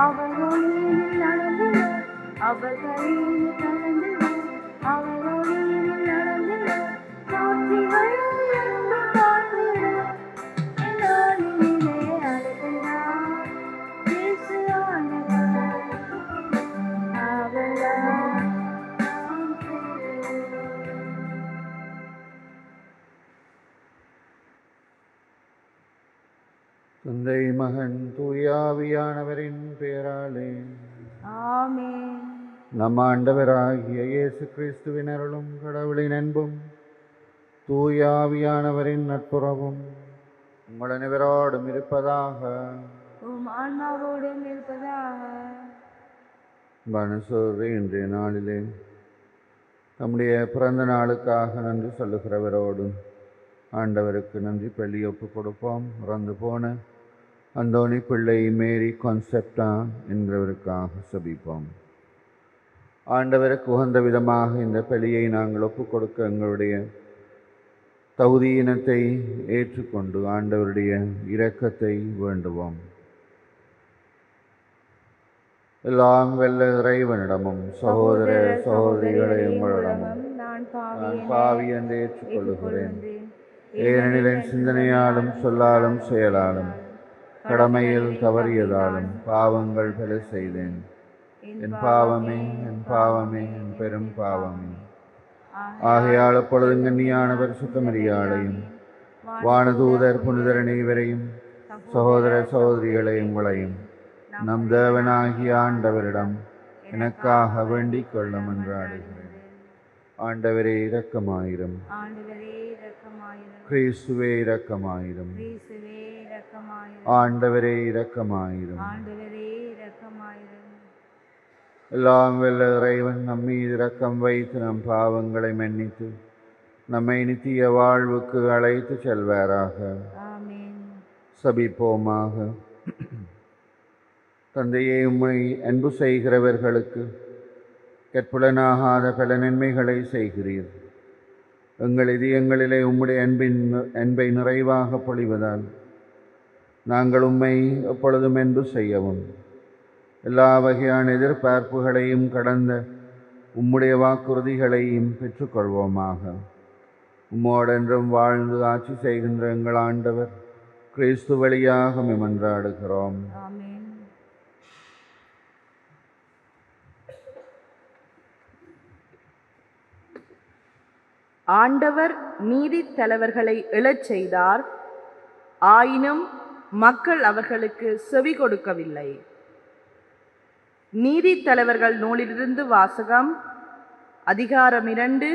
நாளிலே அழுகிறார் தந்தை மகன் தூயாவியானவரின் பெயராலே ஆமென். நம் ஆண்டவராகிய இயேசு கிறிஸ்துவின் அருளும் கடவுளின் அன்பும் தூயாவியானவரின் நட்புறவும் உங்கள் அனைவரோடும் இருப்பதாக. ஆன்மாவோடும் இருப்பதாக. இன்றைய நாளிலே நம்முடைய பிறந்த நாளுக்காக நன்றி சொல்லுகிறவரோடும் ஆண்டவருக்கு நன்றி பள்ளி ஒப்பு கொடுப்போம். இறந்து போன அந்தோணி பிள்ளை மேரி கான்செப்டா என்கிறவருக்காக சபிப்போம். ஆண்டவருக்கு உகந்த விதமாக இந்த பலியை நாங்கள் ஒப்புக் கொடுக்க எங்களுடைய தகுதியினத்தை ஏற்றுக்கொண்டு ஆண்டவருடைய இரக்கத்தை வேண்டுவோம். எல்லாம் வெல்ல இறைவனிடமும் சகோதர சகோதரிகளை உங்களிடமும் நான் பாவி என்று ஏற்றுக்கொள்ளுகிறேன். ஏனெனில் என் சிந்தனையாலும் சொல்லாலும் செயலாலும் கடமையில் தவறியதாலும் பாவங்கள் பல செய்தேன். என் பாவமே என் பாவமே என் பெரும் பாவமே. ஆகையால் எப்பொழுதும் கண்ணியான பரிசுத்தமரியாளையும் வானதூதர் புனிதர் அனைவரையும் சகோதர சகோதரிகளை உங்களையும் நம் தேவனாகிய ஆண்டவரிடம் எனக்காக வேண்டிக் கொள்ளும் என்றாடுகிறேன். ஆண்டவரே இரக்கமாயிரும். கிறிஸ்துவே இரக்கமாயிரும். ஆண்டவரே இரக்கமாயிரும். எல்லாம் வெல்ல இறைவன் நம் மீது இரக்கம் வைத்து நம் பாவங்களை மன்னித்து நம்மை நித்திய வாழ்வுக்கு அழைத்து செல்வாராக. சபிப்போமாக. தந்தையே உம்மை அன்பு செய்கிறவர்களுக்கு கற்புலனாகாத பல நன்மைகளை செய்கிறீர். எங்கள் இதயங்களிலே உம்முடைய அன்பின் அன்பை நிறைவாக பொழிவதால் நாங்கள் உம்மை எப்பொழுதும் என்று செய்யவும். எல்லா வகையான எதிர்பார்ப்புகளையும் கடந்த உம்முடைய வாக்குறுதிகளையும் பெற்றுக்கொள்வோமாக. உம்மோடென்றும் வாழ்ந்து ஆட்சி செய்கின்ற எங்கள் ஆண்டவர் கிறிஸ்து வழியாக மிமன்றாடுகிறோம் ஆண்டவர் நீதித் தலைவர்களை எழச் செய்தார். ஆயினும் மக்கள் அவர்களுக்கு செவி கொடுக்கவில்லை. நீதி தலைவர்கள் நூலிலிருந்து வாசகம் அதிகாரம் இரண்டு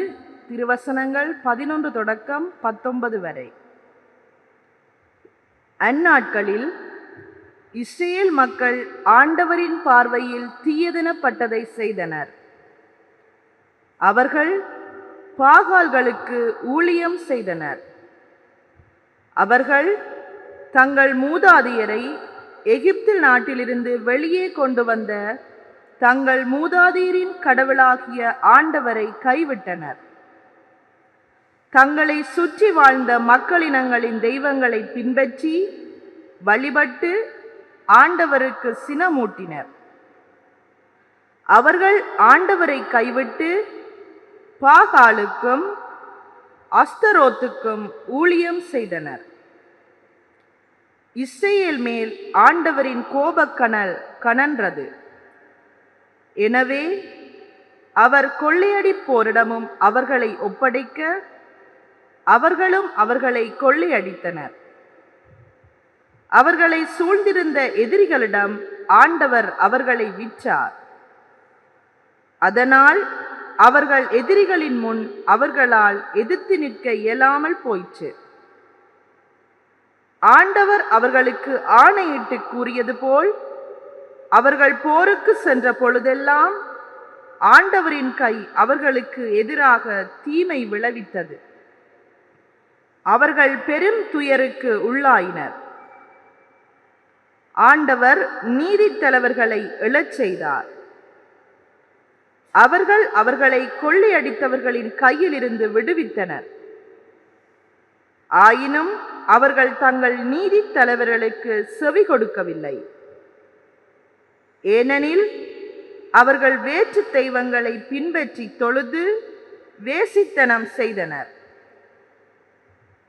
திருவசனங்கள் பதினொன்று தொடக்கம் பத்தொன்பது வரை. அந்நாட்களில் இஸ்ரேல் மக்கள் ஆண்டவரின் பார்வையில் தீயதெனப்பட்டதை செய்தனர். அவர்கள் பாகால்களுக்கு ஊழியம் செய்தனர். அவர்கள் தங்கள் மூதாதையரை எகிப்து நாட்டிலிருந்து வெளியே கொண்டு வந்த தங்கள் மூதாதையரின் கடவுளாகிய ஆண்டவரை கைவிட்டனர். தங்களை சுற்றி வாழ்ந்த மக்களினங்களின் தெய்வங்களை பின்பற்றி வழிபட்டு ஆண்டவருக்கு சினமூட்டினர். அவர்கள் ஆண்டவரை கைவிட்டு பாகாலுக்கும் அஸ்தரோத்துக்கும் ஊழியம் செய்தனர். இஸ்ரேல் மேல் ஆண்டவரின் கோபக்கனல் கனன்றது. எனவே அவர் கொள்ளையடிப்போரிடமும் அவர்களை ஒப்படைக்க அவர்களும் அவர்களை கொள்ளையடித்தனர். அவர்களை சூழ்ந்திருந்த எதிரிகளிடம் ஆண்டவர் அவர்களை விற்றார். அதனால் அவர்கள் எதிரிகளின் முன் அவர்களால் எதிர்த்து நிற்க இயலாமல் போயிற்று. ஆண்டவர் அவர்களுக்கு ஆணையிட்டு கூறியது போல் அவர்கள் போருக்கு சென்ற பொழுதெல்லாம் ஆண்டவரின் கை அவர்களுக்கு எதிராக தீமை விளைவித்தது. அவர்கள் பெரும் துயருக்கு உள்ளாயினர். ஆண்டவர் நீதித்தலைவர்களை எழச் செய்தார். அவர்கள் அவர்களை கொள்ளையடித்தவர்களின் கையிலிருந்து விடுவித்தனர். ஆயினும் அவர்கள் தங்கள் நீதித் தலைவர்களுக்கு செவி கொடுக்கவில்லை. ஏனெனில் அவர்கள் வேற்று தெய்வங்களை பின்பற்றி தொழுது வேசித்தனம் செய்தனர்.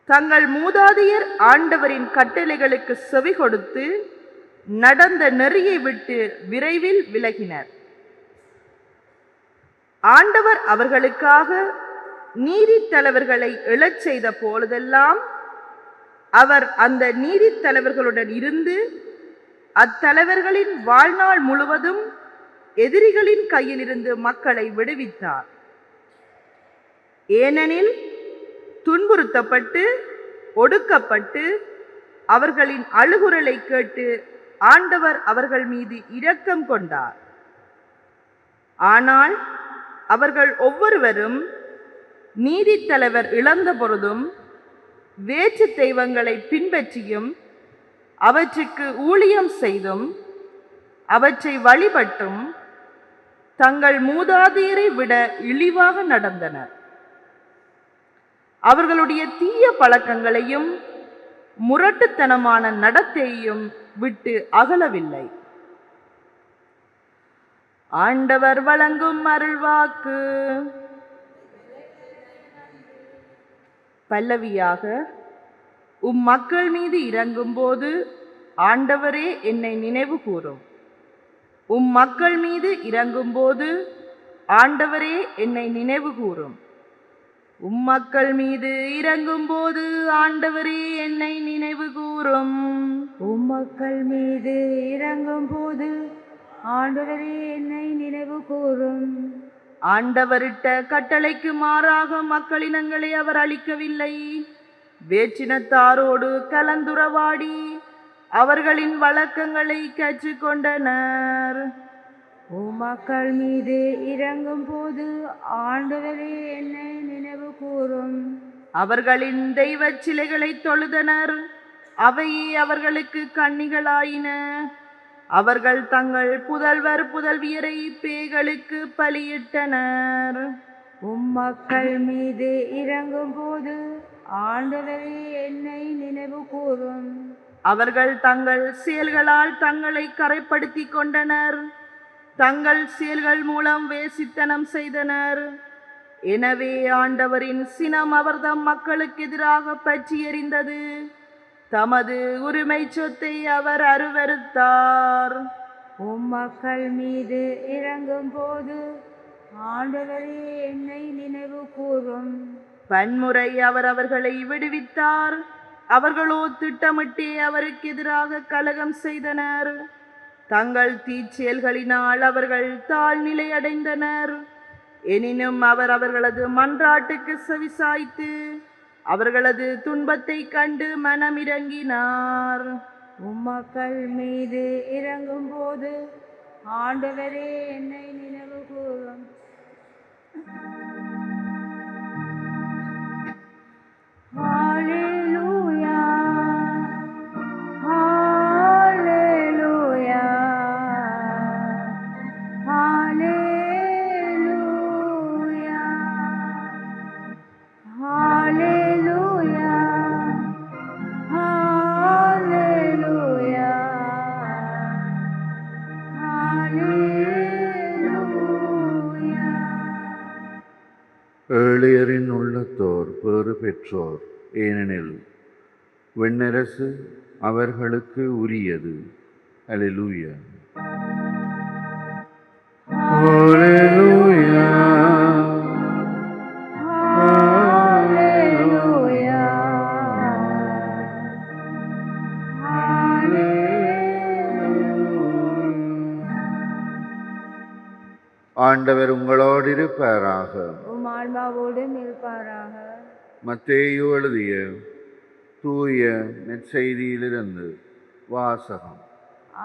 தங்கள் மூதாதையர் ஆண்டவரின் கட்டளைகளுக்கு செவி கொடுத்து நடந்த நெறியை விட்டு விரைவில் விலகினர். ஆண்டவர் அவர்களுக்காக நீதித்தலைவர்களை எழச் செய்த பொழுதெல்லாம் அவர் அந்த நீதித்தலைவர்களுடன் இருந்து அத்தலைவர்களின் வாழ்நாள் முழுவதும் எதிரிகளின் கையிலிருந்து மக்களை விடுவித்தார். ஏனெனில் துன்புறுத்தப்பட்டு ஒடுக்கப்பட்டு அவர்களின் அழுகுரலை கேட்டு ஆண்டவர் அவர்கள் மீது இரக்கம் கொண்டார். ஆனால் அவர்கள் ஒவ்வொருவரும் நீதித் தலைவர் இழந்த பொழுதும் வேற்று தெய்வங்களை பின்பற்றியும் அவற்றுக்கு ஊழியம் செய்தும் அவற்றை வழிபட்டும் தங்கள் மூதாதையரை விட இழிவாக நடந்தனர். அவர்களுடைய தீய பழக்கங்களையும் முரட்டுத்தனமான நடத்தையையும் விட்டு அகலவில்லை. ஆண்டவர் வழங்கும் அருள்வாக்கு. பல்லவியாக உம் மக்கள் மீது இறங்கும்போது ஆண்டவரே என்னை நினைவு கூறும் உம் மக்கள் மீது இறங்கும்போது ஆண்டவரே என்னை நினைவு கூறும் உம் மக்கள் மீது இறங்கும்போது ஆண்டவரே என்னை நினைவு கூறும் உம் மக்கள் மீது இறங்கும்போது ஆண்டவரே என்னை நினைவு கூறும் ஆண்டவரிட்ட கட்டளைக்கு மாறாக மக்களினங்களை அவர் அளிக்கவில்லை. வேற்றினத்தாரோடு கலந்துரவாடி அவர்களின் வழக்கங்களை கற்றுக்கொண்டனர். உம்மக்கள் மீது இறங்கும் போது ஆண்டவரே என்னை நினைவு கூறும். அவர்களின் தெய்வச் சிலைகளை தொழுதனர். அவையே அவர்களுக்கு கண்ணிகளாயின. அவர்கள் தங்கள் புதல்வர் புதல்வியரை பேய்களுக்கு பலியிட்டனர். உம்மக்கள் மீது இறங்கும் போது ஆண்டவரே என்னை நினைவு கூறும். அவர்கள் தங்கள் செயல்களால் தங்களை கரைப்படுத்திக் கொண்டனர். தங்கள் செயல்கள் மூலம் வேசித்தனம் செய்தனர். எனவே ஆண்டவரின் சினம் அவர்தம் மக்களுக்கு எதிராக பற்றி எறிந்தது தமது உரிமை சொத்தை அவர் அருவருத்தார் உம்மக்கள் மீது இறங்கும் போது ஆண்டவரே என்னை நினைவு கூறும். பன்முறை அவர் அவர்களை விடுவித்தார். அவர்களோ திட்டமிட்டே அவருக்கு எதிராக கலகம் செய்தனர். தங்கள் தீச்செயல்களினால் அவர்கள் தாழ்நிலை அடைந்தனர். எனினும் அவர் அவர்களது மன்றாட்டுக்கு செவிசாய்த்து அவர்களது துன்பத்தை கண்டு மனமிறங்கினார். உம்மக்கள் மீது இறங்கும் போது ஆண்டவரே என்னை நினைவு கூறும் ஹalleluya உள்ளத்தோர் பேறு பெற்றோர். ஏனெனில் வெண்ணரசு அவர்களுக்கு உரியது. ஹalleluya ஆண்டவர் உங்களோடு இருப்பாராக. உம் ஆன்மாவோடும் இருப்பாராக மத்தேயு எழுதிய தூய நெற்செய்தியிலிருந்து வாசகம்.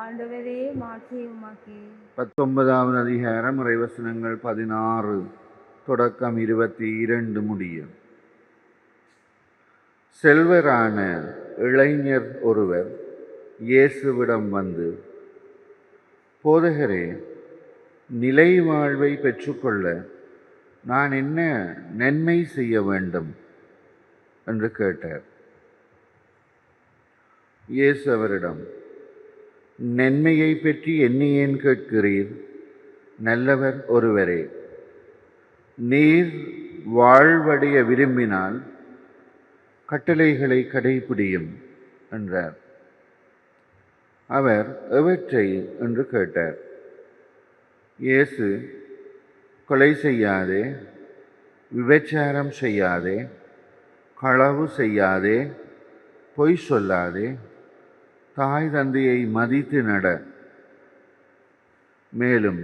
ஆண்டவரே மாற்றி உமக்கே பத்தொன்பதாவது அதிகாரம் இறைவசனங்கள் பதினாறு தொடக்கம் இருபத்தி இரண்டு முடியும் செல்வரான இளைஞர் ஒருவர் இயேசுவிடம் வந்து போதகரே நிலை வாழ்வை பெற்றுக்கொள்ள நான் என்ன நன்மை செய்ய வேண்டும்? என்று கேட்டார். இயேசு அவரிடம் நன்மையை பற்றி என்னை ஏன் கேட்கிறீர்? நல்லவர் ஒருவரே நீர் வாழ்வடைய விரும்பினால் கட்டளைகளை கடைபிடியும் என்றார். அவர் எவற்றை? என்று கேட்டார். இயேசு கொலை செய்யாதே விபச்சாரம் செய்யாதே களவு செய்யாதே பொய் சொல்லாதே தாய் தந்தையை மதித்து நட. மேலும்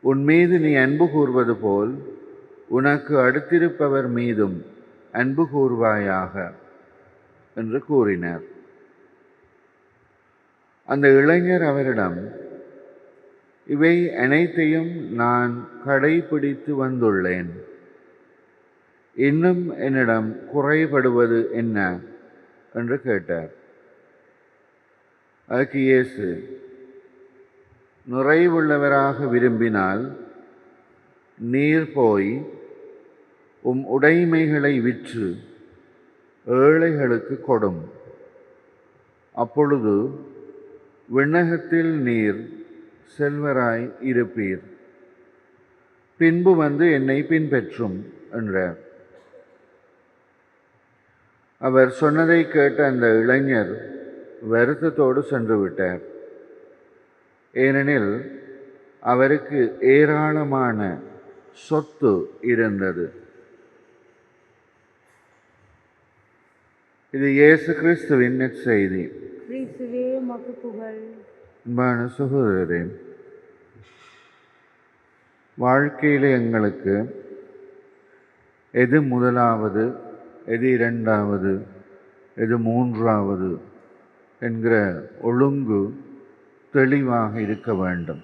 உன் மீது நீ அன்பு கூர்வது போல் உனக்கு அடுத்திருப்பவர் மீதும் அன்பு கூர்வாயாக என்று கூறினார். அந்த இளைஞர் அவரிடம் இவை அனைத்தையும் நான் கடைபிடித்து வந்துள்ளேன். இன்னும் என்னிடம் குறைபடுவது என்ன? என்று கேட்டார். அதற்கு இயேசு நிறைவுள்ளவராக விரும்பினால் நீர் போய் உம் உடைமைகளை விற்று ஏழைகளுக்கு கொடும். அப்பொழுது விண்ணகத்தில் நீர் செல்வராய் இருப்பீர். பின்பு வந்து என்னை பின்பற்றும் என்றார். அவர் சொன்னதை கேட்ட அந்த இளைஞர் வருத்தத்தோடு சென்று விட்டார். ஏனெனில் அவருக்கு ஏராளமான சொத்து இருந்தது. இது இயேசு கிறிஸ்துவின் புகழ். அன்பான சகோதரரே வாழ்க்கையில் எங்களுக்கு எது முதலாவது? எது இரண்டாவது எது மூன்றாவது என்கிற ஒழுங்கு தெளிவாக இருக்க வேண்டும்.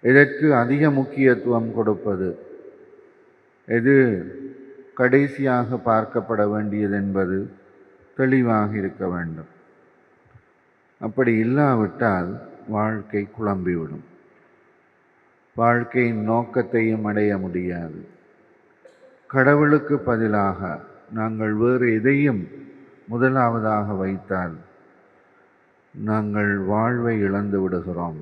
எதற்கு அதிக முக்கியத்துவம் கொடுப்பது? எது கடைசியாக பார்க்கப்பட வேண்டியது என்பது தெளிவாக இருக்க வேண்டும். அப்படி இல்லாவிட்டால் வாழ்க்கை குழம்பிவிடும். வாழ்க்கையின் நோக்கத்தையும் அடைய முடியாது. கடவுளுக்கு பதிலாக நாங்கள் வேறு எதையும் முதலாவதாக வைத்தால் நாங்கள் வாழ்வை இழந்து விடுகிறோம்.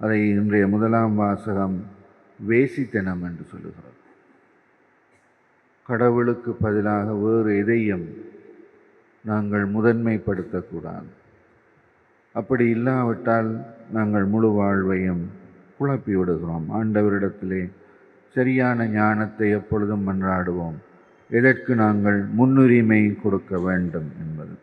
அதை இன்றைய முதலாம் வாசகம் வேசித்தனம் என்று சொல்லுகிறோம் கடவுளுக்கு பதிலாக வேறு எதையும் நாங்கள் முதன்மைப்படுத்தக்கூடாது. அப்படி இல்லாவிட்டால் நாங்கள் முழு வாழ்வையும் குழப்பி விடுகிறோம் ஆண்டவரிடத்திலே சரியான ஞானத்தை எப்பொழுதும் மன்றாடுவோம். எதற்கு நாங்கள் முன்னுரிமை கொடுக்க வேண்டும் என்பது.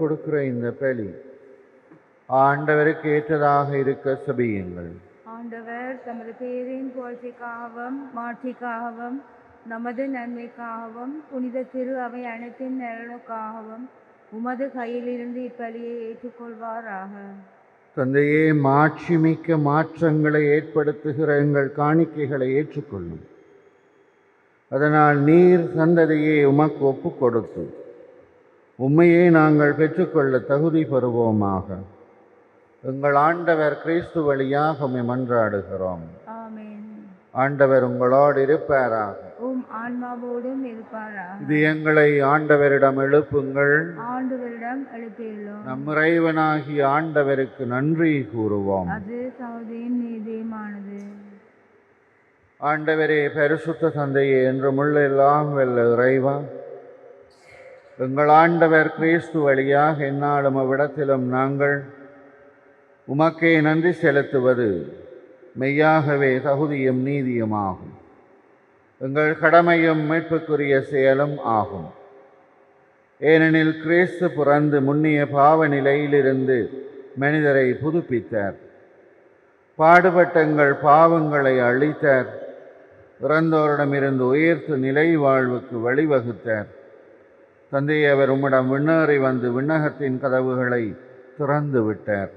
கொடுக்கிற இந்த பலி ஆண்டவருக்கு ஏற்றதாக இருக்க செபியுங்கள். ஆண்டவர் தமது பேரின் புகழ்ச்சிக்காகவும் மாட்சிக்காகவும் நமது நன்மைக்காகவும் புனித திரு அவை அனைத்தின் நலனுக்காகவும் உமது கையிலிருந்து இப்பலியை ஏற்றுக்கொள்வாராக. தந்தையே மாட்சிமிக்க மாற்றங்களை ஏற்படுத்துகிற எங்கள் காணிக்கைகளை ஏற்றுக்கொள்ளும். அதனால் நீர் சந்ததியை உமக்கு ஒப்புக் கொடுத்து உம்மையே நாங்கள் பெற்றுக்கொள்ள தகுதி பெறுவோமாக. எங்கள் ஆண்டவர் கிறிஸ்து வழியாக உம்மை மன்றாடுகிறோம். ஆண்டவர் உங்களோடு இருப்பாராக. உம் ஆன்மாவோடும் இருப்பாராக. இது எங்களை ஆண்டவரிடம் எழுப்புங்கள். ஆண்டவரிடம் எழுப்பியுள்ளோம். நம் இறைவனாகிய ஆண்டவருக்கு நன்றி கூறுவோம். அது சௌதியும் நீதியுமானது. ஆண்டவரே பரிசுத்த தந்தையே என்று முள்ளெல்லாம் வெல்ல இறைவா எங்கள் ஆண்டவர் கிறிஸ்து வழியாக எந்நாளும் அவ்விடத்திலும் நாங்கள் உமக்கே நன்றி செலுத்துவது மெய்யாகவே தகுதியும் நீதியுமாகும் எங்கள் கடமையும் மீட்புக்குரிய செயலும் ஆகும். ஏனெனில் கிறிஸ்து பிறந்து முன்னிய பாவ நிலையிலிருந்து மனிதரை புதுப்பித்தார். பாடுபட்டங்கள் பாவங்களை அழித்தார். இறந்தோரிடமிருந்து உயர்த்து நிலை வாழ்வுக்கு வழிவகுத்தார். தந்தை அவர் உம்மிடம் விண்ணேறி வந்து விண்ணகத்தின் கதவுகளை திறந்து விட்டார்.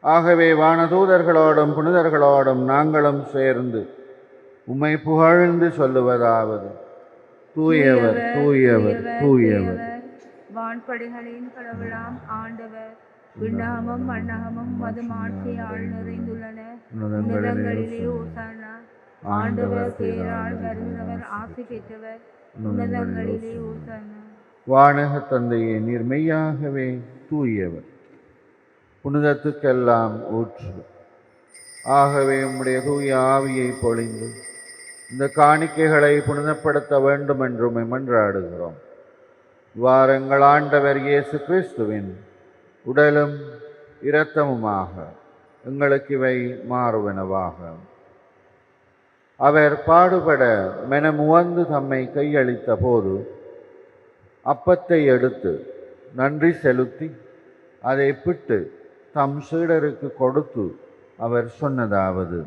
ஆகவே வானதூதர்களோடும் புனிதர்களோடும் நாங்களும் சேர்ந்து உம்மை புகழ்ந்து சொல்லுவதாவது. தூயவர் தூயவர் தூயவர் வான்படைகளின் கடவுளாம் ஆண்டவர். விண்ணகமும் மண்ணகமும் மதுமாட்சியால் நிறைந்துள்ளன. உன்னதங்களிலே ஓசானா ஆண்டவர் பேரால் வருகிறவர் ஆசி பெற்றவர். வானக தந்தையே நீர் மெய்யாகவே தூயவர். புனிதத்துக்கெல்லாம் ஊற்று ஆகவே உம்முடைய தூய ஆவியை பொழிந்து இந்த காணிக்கைகளை புனிதப்படுத்த வேண்டும் என்று உம்மை மன்றாடுகிறோம். வாரங்கள் ஆண்டவர் இயேசு கிறிஸ்துவின் உடலும் இரத்தமுமாக எங்களுக்கு இவை மாறுவனவாக. அவர் பாடுபட மெனமுவந்து தம்மை கையளித்த போது அப்பத்தை எடுத்து நன்றி செலுத்தி அதை பிட்டு தம் சீடருக்கு கொடுத்து அவர் சொன்னதாவது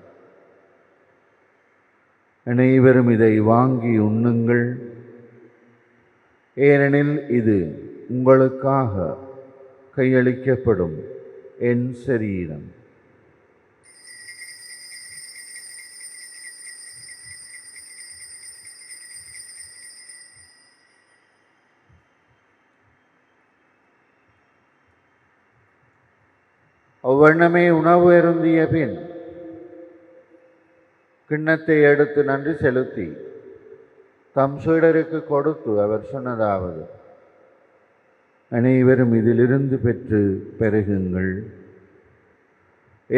அனைவரும் இதை வாங்கி உண்ணுங்கள். ஏனெனில் இது உங்களுக்காக கையளிக்கப்படும் என் சரீரம் அவ்வண்ணமே உணவு அருந்திய பின் கிண்ணத்தை எடுத்து நன்றி செலுத்தி தம் சீடருக்கு கொடுத்து அவர் சொன்னதாவது அனைவரும் இதிலிருந்து பெற்று பெருகுங்கள்.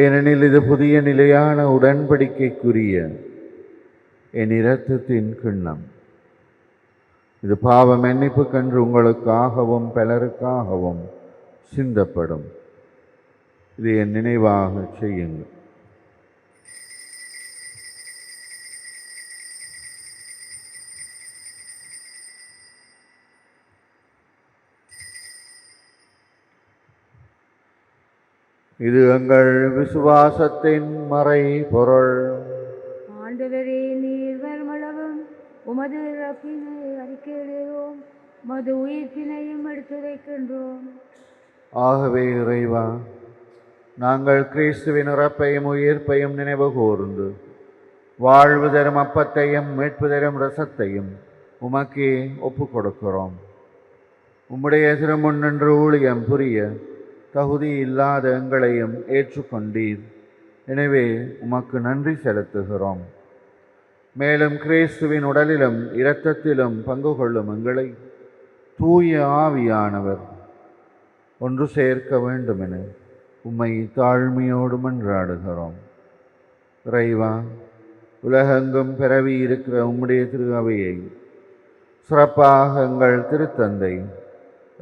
ஏனெனில் இது புதிய நிலையான உடன்படிக்கைக்குரிய என் இரத்தத்தின் கிண்ணம். இது பாவ மன்னிப்புக்கன்று உங்களுக்காகவும் பலருக்காகவும் சிந்தப்படும். இது என் நினைவாக செய்யுங்கள். இது எங்கள் விசுவாசத்தின் மறை பொருள் ஆண்டவரே நீர் வருமளவும் உமது இறப்பினை அறிக்கையிடுகிறோம் மது உயிர்ப்பினையும் எடுத்துரைக்கின்றோம். ஆகவே இறைவா நாங்கள் கிறிஸ்துவின் உறப்பையும் உயிர்ப்பையும் நினைவு கூர்ந்து வாழ்வு தரும் அப்பத்தையும் மீட்பு தரும் ரசத்தையும் உமக்கே ஒப்பு கொடுக்கிறோம் உம்முடைய திருமுன்னின்று ஊழியம் புரிய தகுதி இல்லாத எங்களையும் ஏற்றுக்கொண்டீர். எனவே உமக்கு நன்றி செலுத்துகிறோம். மேலும் கிறிஸ்துவின் உடலிலும் இரத்தத்திலும் பங்கு கொள்ளும் எங்களை தூய ஆவியானவர் ஒன்று சேர்க்க வேண்டுமென உம்மை தாழ்மையோடு மன்றாடுகிறோம். இறைவா உலகெங்கும் பிறவி இருக்கிற உம்முடைய திருகவையை சிறப்பாக எங்கள் திருத்தந்தை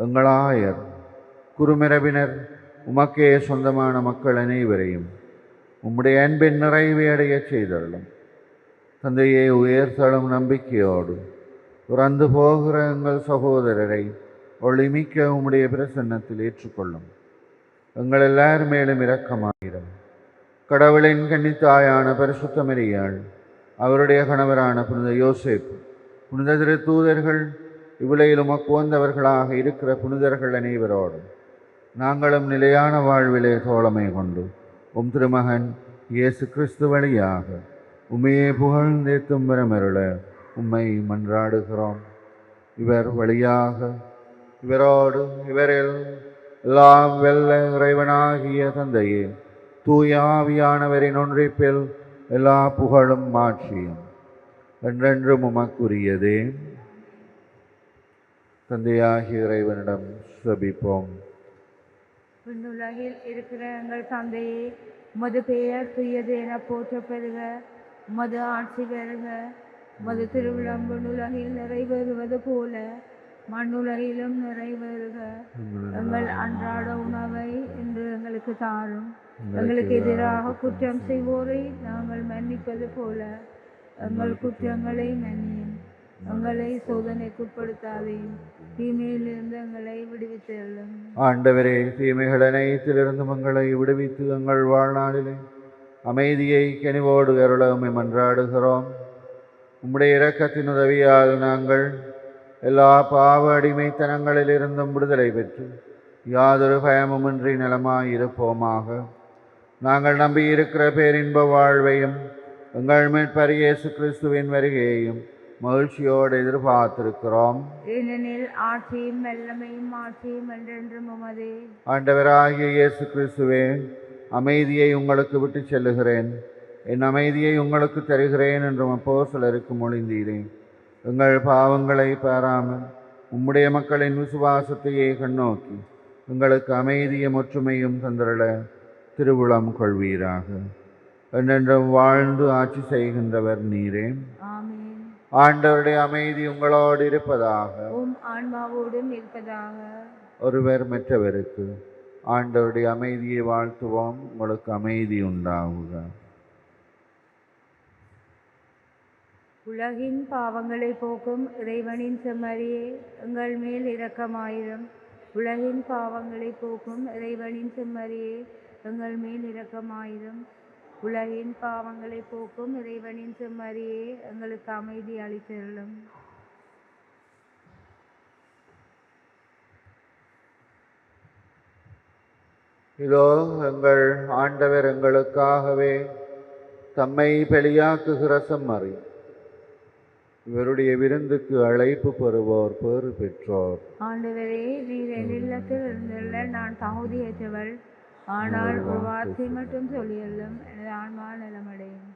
எங்களாயர் குறுமிரவினர் உமக்கே சொந்தமான மக்கள் அனைவரையும் உம்முடைய அன்பின் நிறைவை அடையச் செய்தள்ளும் தந்தையை உயர்த்தளும் நம்பிக்கையோடு பிறந்து போகிற எங்கள் சகோதரரை ஒளிமிக்க உம்முடைய பிரசன்னத்தில் ஏற்றுக்கொள்ளும். எங்கள் எல்லார் மேலும் இரக்கமாயிரும். கடவுளின் கன்னித்தாயான பரிசுத்த மரியாள் அவருடைய கணவரான புனித யோசேப் புனித திரு தூதர்கள் இவ்வுலகில் உமக்கு இருக்கிற புனிதர்கள் அனைவரோடும் நாங்களும் நிலையான வாழ்விலே தோழமை கொண்டு உம் திருமகன் இயேசு கிறிஸ்து வழியாக உமையே புகழ்ந்தேத்தும் வரமருள உம்மை மன்றாடுகிறோம். இவர் வழியாக இவரோடு இவரில் எல்லாம் வெல்ல இறைவனாகிய தந்தையே தூயாவியானவரின் ஒன்றிப்பில் எல்லா புகழும் மாட்சியும் என்றென்றும் உமக்குரியதே. தந்தையாகிய இறைவனிடம் சபிப்போம். விண்ணுலகில் இருக்கிற எங்கள் தந்தையே மது பெயர் துயது என போற்ற பெறுக உமது ஆட்சி பெறுக மது திருவிழம்பு உலகில் நிறைவேறுவது போல மண்ணுலகிலும் நிறைவேறுக. எங்கள் அன்றாட உணவை இன்று எங்களுக்கு தாரும். எங்களுக்கு எதிராக குற்றம் செய்வோரை நாங்கள் மன்னிப்பது போல. எங்கள் குற்றங்களை மன்னியும். எங்களை சோதனைக்குட்படுத்தாதையும் தீமையிலிருந்து எங்களை விடுவித்தள்ளும் ஆண்டவரே தீமைகள் அனைத்திலிருந்து எங்களை விடுவித்து எங்கள் வாழ்நாளிலே அமைதியை கனிவோடு அருள உம்மை மன்றாடுகிறோம். உம்முடைய இரக்கத்தின் உதவியால் நாங்கள் எல்லா பாவ அடிமைத்தனங்களிலிருந்தும் விடுதலை பெற்று யாதொரு பயமுமின்றி நலமாயிருப்போமாக. நாங்கள் நம்பியிருக்கிற பேரின்ப வாழ்வையும் எங்கள் மீட்பர் இயேசு கிறிஸ்துவின் வருகையையும் மகிழ்ச்சியோடு எதிர்பார்த்திருக்கிறோம். ஏனெனில் ஆட்சியும் வல்லமையும் ஆட்சியும் என்றென்றும் உமதே. ஆண்டவராகிய இயேசு கிறிஸ்துவே அமைதியை உங்களுக்கு விட்டு செல்லுகிறேன். என் அமைதியை உங்களுக்கு தருகிறேன் என்று அப்போ சிலருக்கு மொழிந்தீரேன் எங்கள் பாவங்களை பாராமல் உம்முடைய மக்களின் விசுவாசத்தையே கண்ணோக்கி எங்களுக்கு அமைதியும் ஒற்றுமையும் தந்திரள திருவுளம் கொள்வீராக. என்றென்றும் வாழ்ந்து ஆட்சி செய்கின்றவர் நீரே. ஆண்டவருடைய அமைதி உங்களோடு இருப்பதாக. இருப்பதாக. ஒருவர் மற்றவருக்கு ஆண்டவருடைய அமைதியை வாழ்த்துவோம் உங்களுக்கு அமைதி உண்டாகுக. உலகின் பாவங்களை போக்கும் இறைவனின் செம்மறியே எங்கள் மேல் இரக்கமாயிரும். உலகின் பாவங்களை போக்கும் இறைவனின் செம்மறியே எங்கள் மேல் இரக்கமாயிரும். உலகின் பாவங்களை போக்கும் இறைவனின் செம்மறியே எங்களுக்கு அமைதி அளித்தருளும். இதோ எங்கள் ஆண்டவர் எங்களுக்காகவே தம்மை பெளியாக்குகிற செம்மறி. இவருடைய விருந்துக்கு அழைப்பு பெறுவோர் பேறு பெற்றோர். ஆண்டவரே நீர் என் இல்லத்தில் இருந்துள்ள நான் தகுதியற்றவள். ஆனால் ஒரு வார்த்தை மட்டும் சொல்லியல்லும் எனது ஆன்மா நலமடையும்.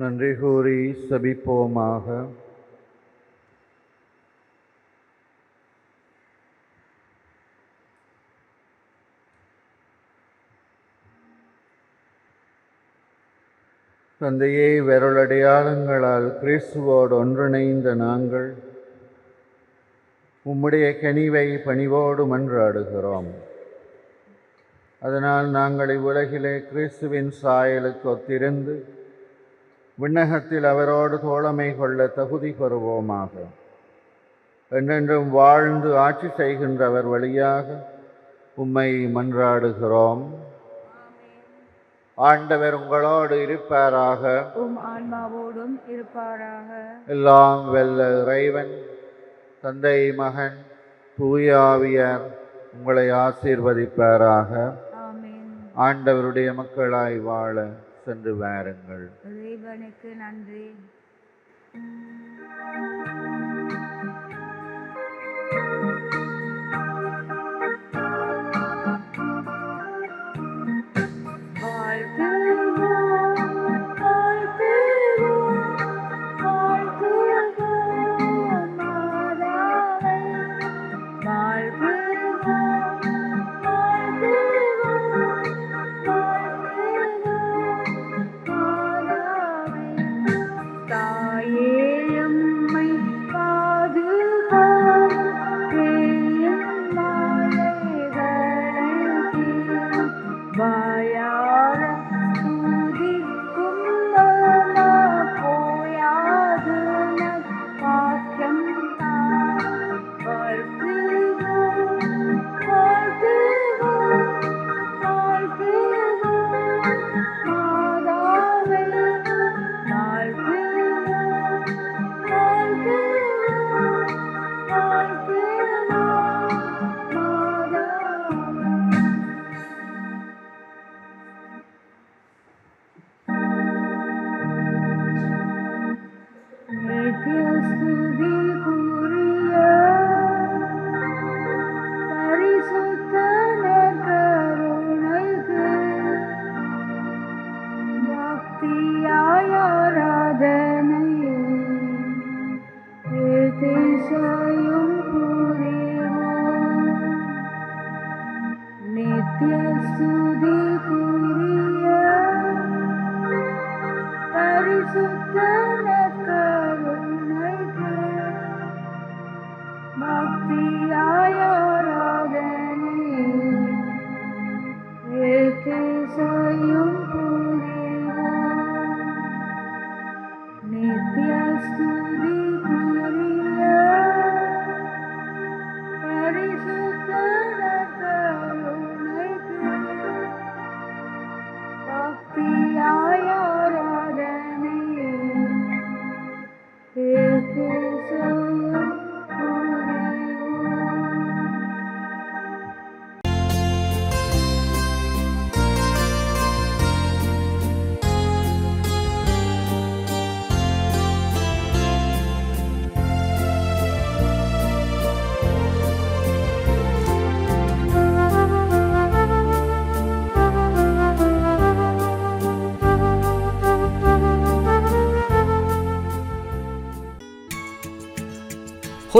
நன்றி கூறி சபிப்போமாக. தந்தையே விரலடையாளங்களால் கிறிஸ்துவோடு ஒன்றிணைந்த நாங்கள் உம்முடைய கனிவை பணிவோடு மன்றாடுகிறோம். அதனால் நாங்கள் இவ்வுலகிலே கிறிஸ்துவின் சாயலுக்கு ஒத்திருந்து விண்ணகத்தில் அவரோடு தோழமை கொள்ள தகுதி பெறுவோமாக. என்றென்றும் வாழ்ந்து ஆட்சி செய்கின்றவர் வழியாக உம்மை மன்றாடுகிறோம். ஆண்டவர் உங்களோடு இருப்பாராக. உம் ஆன்மாவோடும் இருப்பாராக. எல்லாம் வெல்ல இறைவன் தந்தை மகன் தூயாவியார் உங்களை ஆசீர்வதிப்பாராக. ஆண்டவருடைய மக்களாய் வாழ சென்று வாருங்கள். இறைவனுக்கு நன்றி.